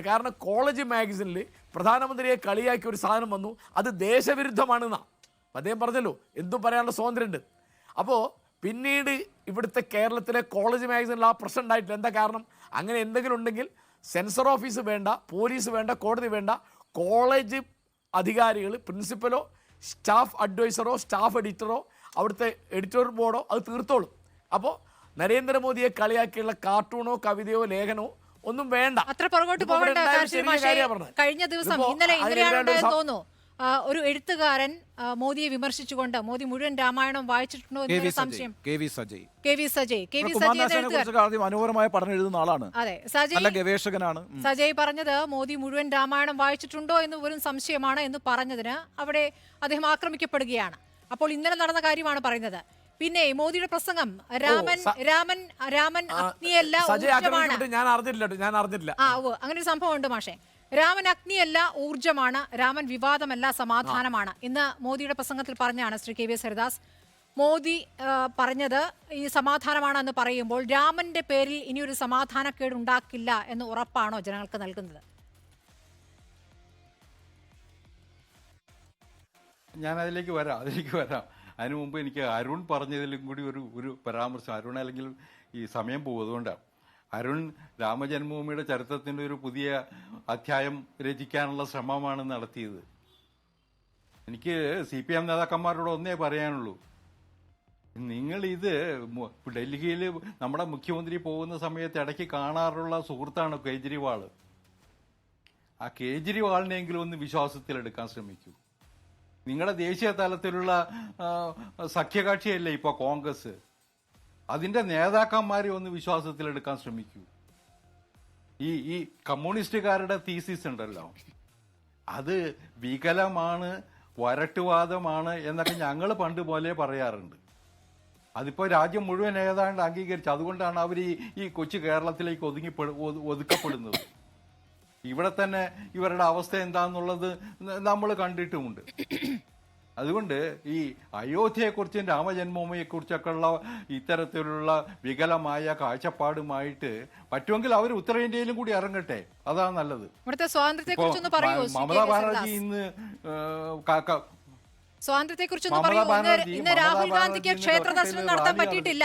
കാരണം കോളേജ് മാഗസിനിൽ പ്രധാനമന്ത്രിയെ കളിയാക്കിയ ഒരു സാധനം വന്നു. അത് ദേശവിരുദ്ധമാണെന്നാ. അദ്ദേഹം പറഞ്ഞല്ലോ എന്തും പറയാനുള്ള സ്വാതന്ത്ര്യമുണ്ട് അപ്പോൾ പിന്നീട് ഇവിടുത്തെ കേരളത്തിലെ കോളേജ് മാഗസിനിൽ ആ പ്രശ്നം ഉണ്ടായിട്ടില്ല. എന്താ കാരണം? അങ്ങനെ എന്തെങ്കിലും ഉണ്ടെങ്കിൽ സെൻസർ ഓഫീസ് വേണ്ട പോലീസ് വേണ്ട കോടതി വേണ്ട കോളേജ് അധികാരികൾ പ്രിൻസിപ്പലോ സ്റ്റാഫ് അഡ്വൈസറോ സ്റ്റാഫ് എഡിറ്ററോ അവിടുത്തെ എഡിറ്റോറിയൽ ബോർഡോ അത് തീർത്തോളും. അപ്പോൾ നരേന്ദ്രമോദിയെ കളിയാക്കിയുള്ള കാർട്ടൂണോ കവിതയോ ലേഖനമോ ഒന്നും വേണ്ട. അത്ര പുറകോട്ട് പോകേണ്ട. കഴിഞ്ഞ ദിവസം ഇന്നലെ ഇന്നലെയാണ് തോന്നുന്നു. ഒരു എഴുത്തുകാരൻ മോദിയെ വിമർശിച്ചുകൊണ്ട് മോദി മുഴുവൻ രാമായണം വായിച്ചിട്ടുണ്ടോ എന്നൊരു സംശയം. K V Sajay. K V Sajay K V Sajay മനോഹരമായ പഠനം എഴുതുന്ന ആളാണ്. അതെ നല്ല സജയ് ഗവേഷകനാണ്. സജയ് പറഞ്ഞത് മോദി മുഴുവൻ രാമായണം വായിച്ചിട്ടുണ്ടോ എന്ന് ഒരു സംശയമാണ് എന്ന് പറഞ്ഞതിന് അവിടെ അദ്ദേഹം ആക്രമിക്കപ്പെടുകയാണ്. അപ്പോൾ ഇന്നലെ നടന്ന കാര്യമാണ് പറയുന്നത്. പിന്നെ മോദിയുടെ പ്രസംഗം. രാമൻ രാമൻ രാമൻ അഗ്നിയല്ല ഊർജമാണ് ഞാൻ അറിഞ്ഞില്ല ഞാൻ അറിഞ്ഞില്ല ആ ഓ അങ്ങനെ ഒരു സംഭവം ഉണ്ട് മാഷേ. രാമൻ അഗ്നിയല്ല ഊർജമാണ് രാമൻ വിവാദമല്ല സമാധാനമാണ്. ഇന്ന് മോദിയുടെ പ്രസംഗത്തിൽ പറഞ്ഞാണ് Shri K V S Haridas. Modi പറഞ്ഞത് ഈ സമാധാനമാണെന്ന് പറയുമ്പോൾ രാമന്റെ പേരിൽ ഇനി ഒരു സമാധാനക്കേട് ഉണ്ടാക്കില്ല എന്ന് ഉറപ്പാണോ ജനങ്ങൾക്ക് നൽകുന്നത്? ഞാൻ അതിലേക്ക് വരാം അതിലേക്ക് വരാം. അതിനു മുമ്പ് എനിക്ക് അരുൺ പറഞ്ഞതിലും കൂടി ഒരു ഒരു പരാമർശം. അരുൺ അല്ലെങ്കിൽ ഈ സമയം പോകും അതുകൊണ്ടാണ് അരുൺ രാമജന്മഭൂമിയുടെ ചരിത്രത്തിന്റെ ഒരു പുതിയ അധ്യായം രചിക്കാനുള്ള ശ്രമമാണ് നടത്തിയത്. എനിക്ക് സി പി എം നേതാക്കന്മാരോട് ഒന്നേ പറയാനുള്ളൂ. നിങ്ങൾ ഇത് ഡൽഹിയിൽ നമ്മുടെ മുഖ്യമന്ത്രി പോകുന്ന സമയത്ത് ഇടയ്ക്ക് കാണാറുള്ള സുഹൃത്താണ് കേജ്രിവാൾ ആ കേജ്രിവാളിനെങ്കിലും ഒന്ന് വിശ്വാസത്തിലെടുക്കാൻ ശ്രമിക്കൂ. നിങ്ങളുടെ ദേശീയ തലത്തിലുള്ള സഖ്യകക്ഷിയല്ലേ ഇപ്പൊ കോൺഗ്രസ്? അതിന്റെ നേതാക്കന്മാരെ ഒന്ന് വിശ്വാസത്തിലെടുക്കാൻ ശ്രമിക്കൂ. ഈ ഈ കമ്മ്യൂണിസ്റ്റുകാരുടെ തീസിസ് ഉണ്ടല്ലോ. അത് വികലമാണ് വരട്ടുവാദമാണ് എന്നൊക്കെ ഞങ്ങൾ പണ്ട് പോലെ പറയാറുണ്ട്. അതിപ്പോൾ രാജ്യം മുഴുവൻ ഏതാണ്ട് അംഗീകരിച്ചു. അതുകൊണ്ടാണ് അവർ ഈ കൊച്ചു കേരളത്തിലേക്ക് ഒതുങ്ങി ഒതു- ഒതുക്കപ്പെടുന്നത്. ഇവിടെ തന്നെ ഇവരുടെ അവസ്ഥ എന്താന്നുള്ളത് നമ്മൾ കണ്ടിട്ടുമുണ്ട്. അതുകൊണ്ട് ഈ അയോധ്യയെക്കുറിച്ചും രാമജന്മഭൂമിയെക്കുറിച്ചൊക്കെ ഉള്ള ഇത്തരത്തിലുള്ള വികലമായ കാഴ്ചപ്പാടുമായിട്ട് പറ്റുമെങ്കിൽ അവർ ഉത്തരേന്ത്യയിലും കൂടി ഇറങ്ങട്ടെ. അതാണ് നല്ലത്. മമതാ ബാനർജി ഇന്ന് സ്വാതന്ത്ര്യത്തെ കുറിച്ചൊന്നും പറയൂ. ഇന്ന് രാഹുൽ ഗാന്ധിക്ക് ക്ഷേത്ര ദർശനം നടത്താൻ പറ്റിയിട്ടില്ല.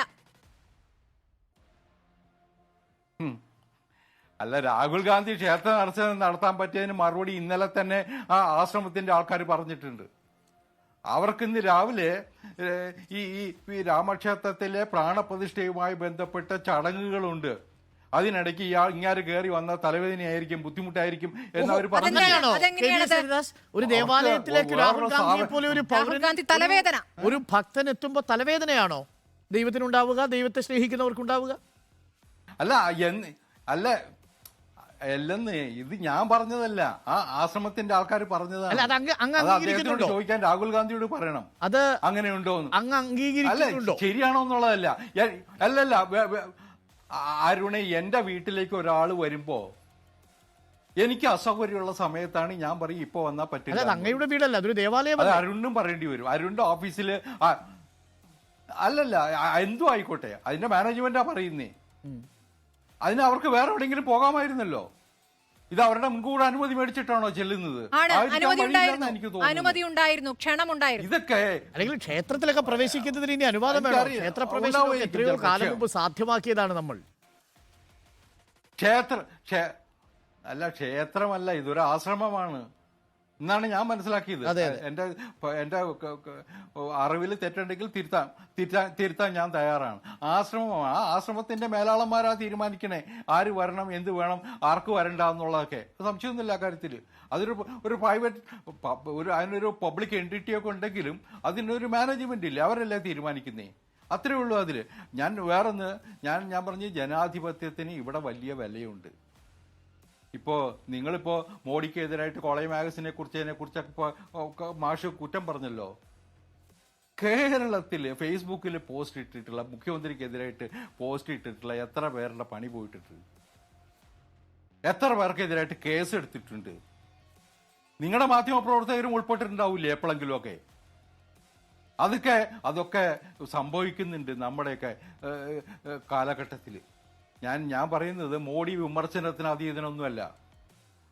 അല്ല രാഹുൽ ഗാന്ധി ക്ഷേത്ര ദർശനം നടത്താൻ പറ്റിയതിന് മറുപടി ഇന്നലെ തന്നെ ആ ആശ്രമത്തിന്റെ ആൾക്കാർ പറഞ്ഞിട്ടുണ്ട്. അവർക്ക് ഇന്ന് രാവിലെ ഈ ഈ ഈ രാമക്ഷേത്രത്തിലെ പ്രാണപ്രതിഷ്ഠയുമായി ബന്ധപ്പെട്ട ചടങ്ങുകളുണ്ട്. അതിനിടയ്ക്ക് ഇയാൾ ഇങ്ങാര് കയറി വന്ന തലവേദനയായിരിക്കും ബുദ്ധിമുട്ടായിരിക്കും എന്ന് അവർ പറഞ്ഞു ഒരു ദേവാലയത്തിലേക്ക് രാഹുൽ ഗാന്ധി പോലെ ഒരു തലവേദന. ഒരു ഭക്തൻ എത്തുമ്പോ തലവേദനയാണോ? ദൈവത്തിനുണ്ടാവുക ദൈവത്തെ സ്നേഹിക്കുന്നവർക്കുണ്ടാവുക? അല്ല എന്ന് അല്ല അല്ലെന്ന് ഇത് ഞാൻ പറഞ്ഞതല്ല. ആ ആശ്രമത്തിന്റെ ആൾക്കാർ പറഞ്ഞതാണ്. അല്ല, അത് അങ്ങ് അങ്ങ് അത് അദ്ദേഹത്തിനോട് അംഗീകരിക്കുന്നുണ്ടോ? ചോദിക്കാൻ രാഹുൽ ഗാന്ധിയോട് പറയണം. അത് അങ്ങനെയുണ്ടോ എന്ന് അങ്ങ് അല്ല അംഗീകരിക്കുന്നുണ്ടോ ശരിയാണോ എന്നുള്ളതല്ല. അല്ലല്ല വെ- വെ- ആ- അരുണെ എന്റെ വീട്ടിലേക്ക് ഒരാൾ വരുമ്പോ എനിക്ക് അസൗകര്യമുള്ള സമയത്താണ് ഞാൻ പറയും ഇപ്പൊ വന്നാ അല്ല പറ്റില്ല അങ്ങയുടെ വീടല്ല അതൊരു അത് ദേവാലയമല്ല അരുണിനും പറയേണ്ടി വരും. അരുണിന്റെ ഓഫീസിൽ അല്ലല്ല എന്തും ആയിക്കോട്ടെ അതിന്റെ മാനേജ്മെന്റാ പറയുന്നേ. അതിന് അവർക്ക് വേറെ എവിടെയെങ്കിലും പോകാമായിരുന്നല്ലോ. ഇത് അവരുടെ മുൻകൂർ അനുമതി മേടിച്ചിട്ടാണോ ചെല്ലുന്നത്? അനുമതി ഉണ്ടായിരുന്നു എനിക്ക് തോന്നുന്നത്. അനുമതി ഉണ്ടായിരുന്നു. ക്ഷണമുണ്ടായിരുന്നു. ഇതൊക്കെ അല്ലെങ്കിൽ ക്ഷേത്രത്തിലൊക്കെ പ്രവേശിക്കുന്നതിന് ഇനി അനുവാദം വേണം? എത്രയോ കാലം മുമ്പ് സാധ്യമാക്കിയതാണ് നമ്മൾ. ക്ഷേത്ര അല്ല ക്ഷേത്രമല്ല ഇതൊരു ആശ്രമമാണ്. എന്നാണ് ഞാൻ മനസ്സിലാക്കിയത്. എന്റെ എന്റെ അറിവിൽ തെറ്റുണ്ടെങ്കിൽ തിരുത്താൻ തിരുത്താൻ തിരുത്താൻ ഞാൻ തയ്യാറാണ്. ആശ്രമം ആ ആശ്രമത്തിന്റെ മേലാളന്മാരാ തീരുമാനിക്കണേ. ആര് വരണം എന്ത് വേണം ആർക്ക് വരണ്ട എന്നുള്ളതൊക്കെ. സംശയമൊന്നുമില്ല കാര്യത്തിൽ അതൊരു ഒരു പ്രൈവറ്റ് ഒരു അതിനൊരു പബ്ലിക് എന്റിറ്റിയൊക്കെ ഉണ്ടെങ്കിലും അതിനൊരു മാനേജ്മെന്റ് ഇല്ല? അവരല്ലേ തീരുമാനിക്കുന്നേ? അത്രേ ഉള്ളൂ അതിൽ ഞാൻ വേറൊന്ന് ഞാൻ ഞാൻ പറഞ്ഞു ജനാധിപത്യത്തിന് ഇവിടെ വലിയ വിലയുണ്ട്. ഇപ്പോ നിങ്ങളിപ്പോ മോഡിക്കെതിരായിട്ട് കോളേജ് മാഗസിനെ കുറിച്ച് കുറിച്ചൊക്കെ ഇപ്പോ ഒക്കെ മാഷ് കുറ്റം പറഞ്ഞല്ലോ. കേരളത്തിൽ ഫേസ്ബുക്കിൽ പോസ്റ്റ് ഇട്ടിട്ടുള്ള മുഖ്യമന്ത്രിക്കെതിരായിട്ട് പോസ്റ്റ് ഇട്ടിട്ടുള്ള എത്ര പേരുടെ പണി പോയിട്ടുണ്ട്? എത്ര പേർക്കെതിരായിട്ട് കേസ് എടുത്തിട്ടുണ്ട്? നിങ്ങളുടെ മാധ്യമ പ്രവർത്തകരും ഉൾപ്പെട്ടിട്ടുണ്ടാവില്ലേ എപ്പോഴെങ്കിലും ഒക്കെ അതൊക്കെ അതൊക്കെ സംഭവിക്കുന്നുണ്ട് നമ്മുടെയൊക്കെ കാലഘട്ടത്തിൽ ഞാൻ ഞാൻ പറയുന്നത് മോഡി വിമർശനത്തിന് അതീതനൊന്നുമല്ല.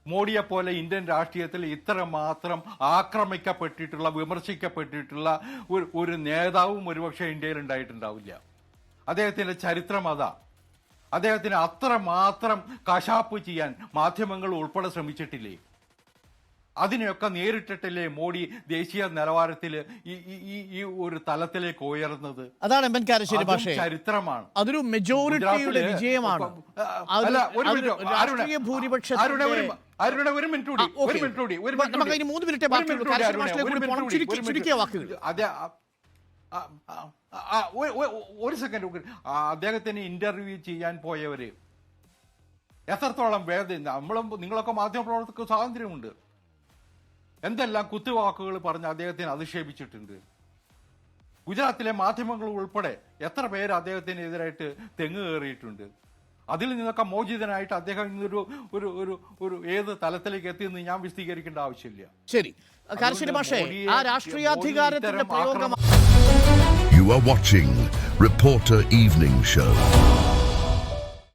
മോഡിയെ പോലെ ഇന്ത്യൻ രാഷ്ട്രീയത്തിൽ ഇത്ര മാത്രം ആക്രമിക്കപ്പെട്ടിട്ടുള്ള വിമർശിക്കപ്പെട്ടിട്ടുള്ള ഒരു ഒരു നേതാവും ഒരുപക്ഷെ ഇന്ത്യയിൽ ഉണ്ടായിട്ടുണ്ടാവില്ല. അദ്ദേഹത്തിന്റെ ചരിത്രം അതാ. അദ്ദേഹത്തിന് അത്ര മാത്രം കശാപ്പ് ചെയ്യാൻ മാധ്യമങ്ങൾ ഉൾപ്പെടെ ശ്രമിച്ചിട്ടില്ലേ? അതിനെയൊക്കെ നേരിട്ടിട്ടല്ലേ മോഡി ദേശീയ നിലവാരത്തിൽ ഈ ഈ- ഒരു തലത്തിലേക്ക് ഉയർന്നത്? അതാണ് എം. എൻ. കാരശ്ശേരി ചരിത്രമാണ്. അതൊരു മെജോറിറ്റിയുടെ വിജയമാണ്. അല്ല, ഒരു മിനിറ്റ്. രാഷ്ട്രീയ അരുണ, ഭൂരിപക്ഷത്തിന്റെ- അരുണ, ഒരു മിനിറ്റ് കൂടി ഒരു മിനിറ്റ് കൂടി മിനിറ്റ്. മൂന്ന് മിനിറ്റേ ചുരുക്കിയ വാക്കുകൾ. അതെ ഒരു സെക്കൻഡ് അദ്ദേഹത്തിന് ഇന്റർവ്യൂ ചെയ്യാൻ പോയവര് എത്രത്തോളം വേദന നമ്മളും നിങ്ങളൊക്കെ മാധ്യമപ്രവർത്തകർക്ക് സ്വാതന്ത്ര്യമുണ്ട്. എന്തെല്ലാം കുത്തുവാക്കുകൾ പറഞ്ഞ് അദ്ദേഹത്തിന് അധിക്ഷേപിച്ചിട്ടുണ്ട്? ഗുജറാത്തിലെ മാധ്യമങ്ങൾ ഉൾപ്പെടെ എത്ര പേര് അദ്ദേഹത്തിനെതിരായിട്ട് തെങ്ങ് കയറിയിട്ടുണ്ട്? അതിൽ നിന്നൊക്കെ മോചിതനായിട്ട് അദ്ദേഹം ഇന്നൊരു ഒരു ഒരു ഒരു ഏത് തലത്തിലേക്ക് എത്തിയെന്ന് ഞാൻ വിശദീകരിക്കേണ്ട ആവശ്യമില്ല. ശരി. ആർ ആ രാഷ്ട്രീയാധികാരത്തിന്റെ ഷോ പ്രയോഗം ആക്രമണം- You are watching Reporter Evening Show.